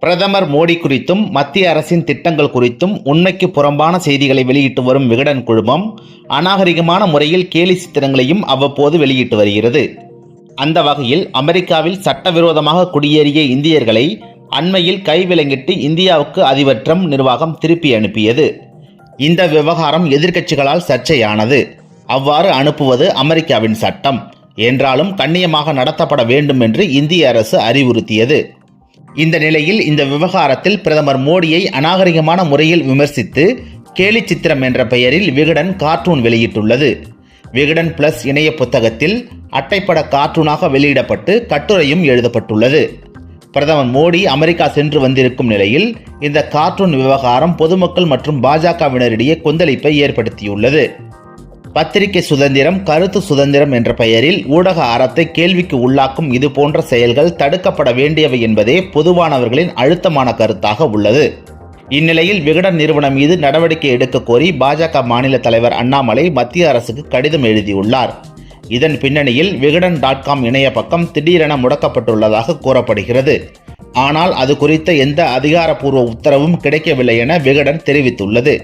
பிரதமர் மோடி குறித்தும் மத்திய அரசின் திட்டங்கள் குறித்தும் உண்மைக்கு புறம்பான செய்திகளை வெளியிட்டு வரும் விகடன் குழுமம் அநாகரிகமான முறையில் கேலி சித்திரங்களையும் அவ்வப்போது வெளியிட்டு வருகிறது. அந்த வகையில் அமெரிக்காவில் சட்டவிரோதமாக குடியேறிய இந்தியர்களை அண்மையில் கைவிலங்கிட்டு இந்தியாவுக்கு அதிபர் ட்ரம்ப் நிர்வாகம் திருப்பி அனுப்பியது. இந்த விவகாரம் எதிர்க்கட்சிகளால் சர்ச்சையானது. அவ்வாறு அனுப்புவது அமெரிக்காவின் சட்டம். என்றாலும் கண்ணியமாக நடத்தப்பட வேண்டும் என்று இந்திய அரசு அறிவுறுத்தியது. இந்த நிலையில் இந்த விவகாரத்தில் பிரதமர் மோடியை அநாகரிகமான முறையில் விமர்சித்து கேலி சித்திரம் என்ற பெயரில் விகடன் கார்ட்டூன் வெளியிட்டுள்ளது. விகடன் பிளஸ் இணைய புத்தகத்தில் அட்டைப்பட கார்ட்டூனாக வெளியிடப்பட்டு கட்டுரையும் எழுதப்பட்டுள்ளது. பிரதமர் மோடி அமெரிக்கா சென்று வந்திருக்கும் நிலையில் இந்த கார்ட்டூன் விவகாரம் பொதுமக்கள் மற்றும் பாஜகவினரிடையே கொந்தளிப்பை ஏற்படுத்தியுள்ளது. பத்திரிகை சுதந்திரம் கருத்து சுதந்திரம் என்ற பெயரில் ஊடக அறத்தை கேள்விக்கு உள்ளாக்கும் இது போன்ற செயல்கள் தடுக்கப்பட வேண்டியவை என்பதே பொதுவானவர்களின் அழுத்தமான கருத்தாக உள்ளது. இந்நிலையில் விகடன் நிறுவனம் மீது நடவடிக்கை எடுக்க கோரி பாஜக மாநில தலைவர் அண்ணாமலை மத்திய அரசுக்கு கடிதம் எழுதியுள்ளார். இதன் பின்னணியில் விகடன் டாட் காம் இணைய பக்கம் திடீரென முடக்கப்பட்டுள்ளதாக கூறப்படுகிறது. ஆனால் அது குறித்த எந்த அதிகாரப்பூர்வ உத்தரவும் கிடைக்கவில்லை என விகடன் தெரிவித்துள்ளது.